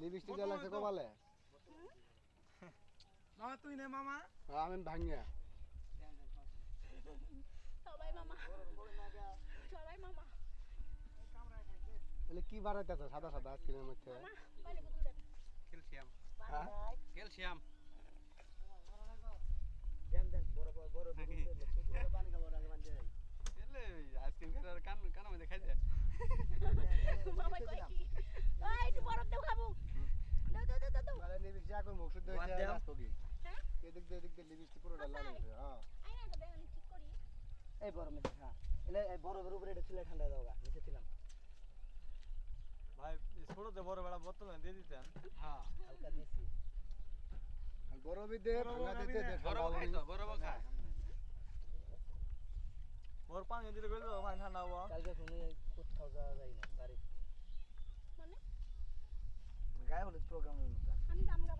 Lipstick দেওয়া লাগছে কপালে? মামা তুই নে মামা। আর আমি ভাঙিয়া। সবাই মামা সবাই মামা। তাহলে কি বাড়াইতেছ সাদা সাদা আইসক্রিমের মধ্যে। ক্যালসিয়াম। হ্যাঁ? ক্যালসিয়াম। আইসক্রিম খেলে কান কান মধ্যে খাই যায় মামা কই কি এই একটু বরফ দেও খাব দাও দাও দাও দাও, দাও মানে লিপস্টিক এখন মুখ শুদ্ধ হয়েছে দাও। কি হ্যাঁ? এদিক দিয়ে এদিক দিয়ে লিপস্টিক পুরো ডাল লাগছে হ্যাঁ। তো ঠিক করি। এই বড় মেশিন হ্যাঁ। এলে এই বরফের উপরে এটা ছিল ঠান্ডা দাও গা নিচে ছিলাম। ভাই ছোটতে বড় বেড়া বোতল দিয়ে দিতেন। হ্যাঁ হালকা দিছি। বড় বিদে ভাঙা দিতে দে বড় খাই তো বড় খাই বড় পানি দিলে গেল পানি ঠান্ডা হব। কালকে তুমি কোথাও যাওয়া যায় না বাড়ি মানে? গায়ে হলুদ প্রোগ্রাম আমি ভাই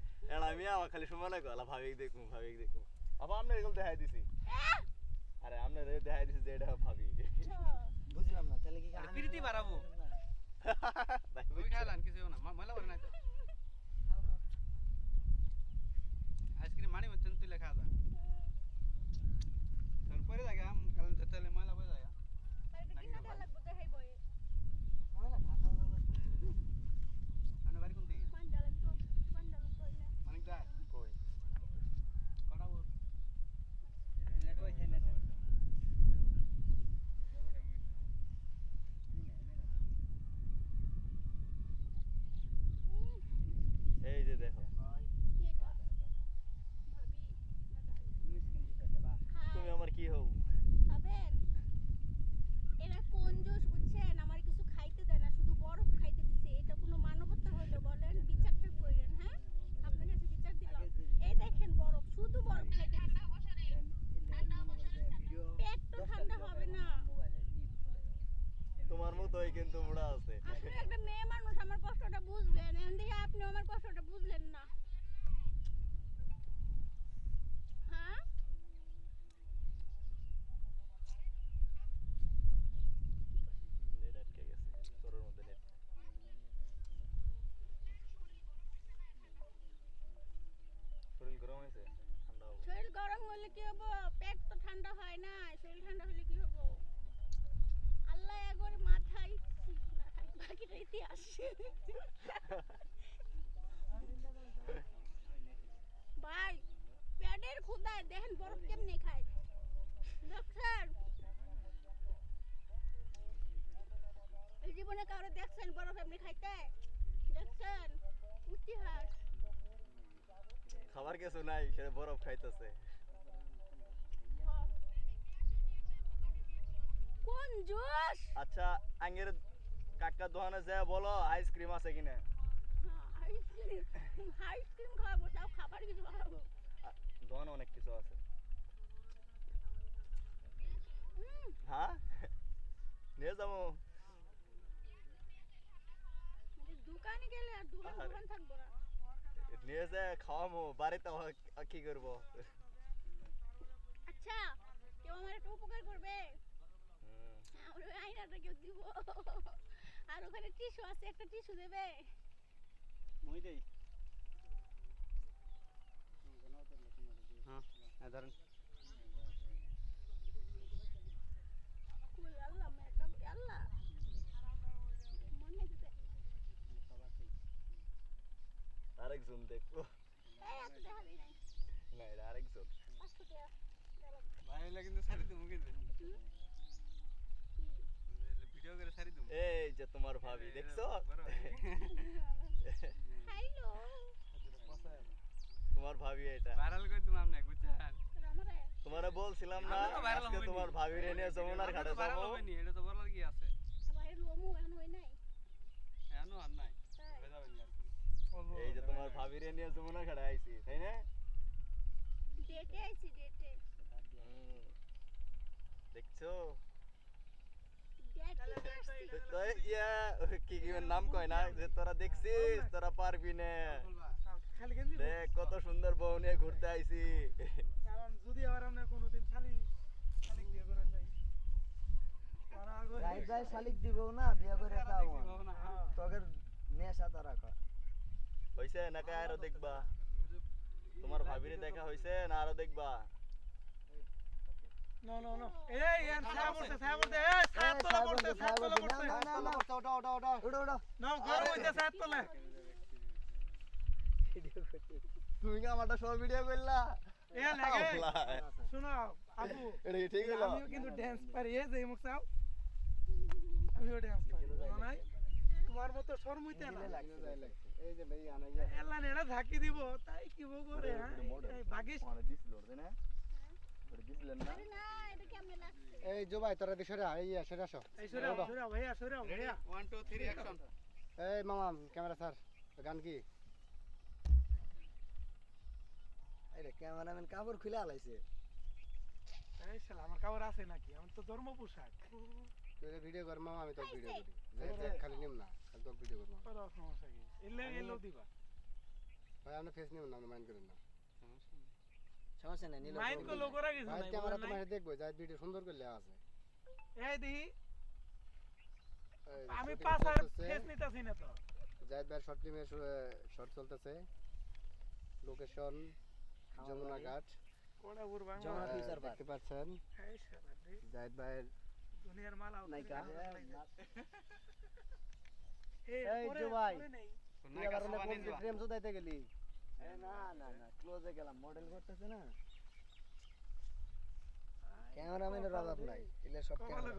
এরা আমি আমার খালি সময় লাগে আলা ভাবিক দেখুন ভাবিক দেখুন আবার আমরা এগুলো দেখাই দিছি। আরে আমরা দেখাই দিছি যে এটা ভাবি বুঝলাম না তাহলে কি প্রীতি বাড়াবো। তুমি খাইলাম কিছু না ময়লা করে নাই তো। আইসক্রিম মানি মতন তুই লেখা যা চল পরে জায়গা কারণ যেতে ময়লা পরে জায়গা এটা কি না লাগবো দেখাই বই আমি বাড়ি কোন দিকে পাঞ্জালেন তো পাঞ্জালেন তো না মানিক দা কই কটা বল এই যে দেখো কি এটা ভাবি তুমি আমার কি হও খাবেন এরা কোন জোশ বুঝছেন আমার কিছু খাইতে দেয় না শুধু বরফ খাইতে দিছে এটা কোনো মানবতা হইল বলেন বিচারটা কইরেন হ্যাঁ আপনার কাছে বিচার দিলাম এই দেখেন বরফ শুধু বরফ খাইতে দিছে পেট তো ঠান্ডা হবে না তোমার মতোই কিন্তু মোড়া আছে আপনি একটা মেয়ে মানুষ আমার কষ্টটা বুঝলেন এখন দেখি আপনি আমার কষ্টটা বুঝলেন না হ্যাঁ নেট আটকে গেছে তোরের মধ্যে নেট শরীর গরম হয়েছে ঠান্ডা হব শরীর গরম হলে কি হব? পেট তো ঠান্ডা হয় না, শরীর ঠান্ডা হলে কি হব? আল্লাহ একবার মাথায় বাকিটা ইতিহাস। ভাই, পেটের ক্ষুদায় দেখেন বরফ কেমনে খায়। দেখছেন জীবনে কারও দেখছেন বরফ এমনি খাইতে? দেখছেন? ইতিহাস খাবার কিছু নাই, সেটা বরফ খাইতেছে। কোন জোশ? আচ্ছা আঙ্গের কাকা দোকানে যায় বলো আইসক্রিম আছে কিনা? আইসক্রিম আইসক্রিম খাওয়াবো তাও খাবার কিছু আ- দোকানে অনেক কিছু আছে। হ্যাঁ? নিয়ে যাব। দোকানে গেলে আর দোকান দোকান থাকব না। নিয়ে যায় খাওয়াবো বাড়িতে কি করব? আচ্ছা কেউ আমার একটা উপকার করবে। আমার ওই আয়নাটা কেউ দিব। আর ওখানে টিস্যু আছে একটা টিস্যু দেবে। মই দেই হ্যাঁ ধরেন। আল্লাহ মেকআপ আল্লাহ? মনে দিতে আরেকজন দেখব। না এটা আরেকজন। ভাই কিন্তু সারি তুমি কিন্তু? ভিডিও করে সারি তুমি এই যে তোমার ভাবি দেখছ? খাইলো তোমার ভাবি এটা। ভাইরাল করে তুমি আমনে বুঝছেন? তোমারে বলছিলাম না আজকে। তোমার ভাবির এনে যমুনার ঘাটে ভাইরাল যাব। হয়নি এটা তো বলার কি আছে? আবার লোমু এখন হই নাই। এখনও আর নাই? হয়ে যাবে না আর কি। ও ভাবিরে নিয়ে যমুনা ঘাটে আইছি তাই না? ডেটে আইছি ডেটে। দেখছ? কি কি নাম কয় না যে তোরা দেখছিস তোরা পারবি না। দেখ কত সুন্দর বউ নিয়ে ঘুরতে আইছি। যদি আবার আমরা কোনোদিন শালি শালিক বিয়ে করে যাই। রাইট ভাই শালিক দিব না বিয়ে করে দাও তোদের নেশা তারা কর হইছে নাকি আরও দেখবা? তোমার ভাবিরে দেখা হইছে না আরও দেখবা? নো নো নো এই এর ছায়া পড়ছে ছায়া পড়ছে এই ছায়া তলা পড়ছে ছায়া তলা পড়ছে না না না ওটা ওটা ওটা উড়ো উড়ো নাও গরম হইছে ছায়া তলা তুমি আমারটা সব ভিডিও করলা এ লাগে। শুনো আপু এটা ঠিক হলো আমিও কিন্তু ড্যান্স পারি এই যে মুখ চাও আমিও ড্যান্স পারি নাই তোমার মতো শর্মইতে না এই যে ভাই আনাইয়া এলা নেড়া ঝাঁকি দিব তাই কি বো করে হ্যাঁ ভাগিস দিছিল না এই জো ভাই তোরা দিশরে এই আসো। এই মামা ক্যামেরা স্যার গান কি? এই ক্যামেরাম্যান কাপড় খুলে আলাইছে। এই শালা আমার কাপড় আছে নাকি? আমার তো ধর্ম পোশাক। তুই ভিডিও কর মামা আমি তো ভিডিও করি। খালি নিম না খালি তো ভিডিও করব করার সমস্যা কি এলে এলো দিবা। ভাই আমরা ফেস নিম না মাইন্ড করেন না। সমস্যা নাই নিল মাইন্ড কো লোক রাখিস ভাই না ক্যামেরা তোমার দেখব যাই ভিডিও সুন্দর করলে আছে। এই দেখি। আমি পাঁচ আর ফেস নিতাছি না তো। জাহিদ ভাই শর্ট ফিল্মের শর্ট চলতেছে। লোকেশন যমুনা ঘাট। কোড়া বাংলা। যমুনা আহ, পার্ক দেখতে পাচ্ছেন। শালা ভাইয়ের দুনিয়ার মাল আউট নাইকা। এই ভাই। তুই আবার অনেক প্রেম সুদাইতে গেলি? না না না ক্লোজে গেলাম। মডেল করতেছে না। ক্যামেরাম্যানের অভাব নাই এলে সব কপালে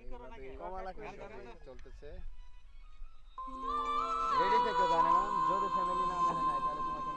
ক্যামেরা কমালা চলতেছে। রেডি থেকে জানে না যদি ফ্যামিলি না মেনে নেয় তাহলে তোমাকে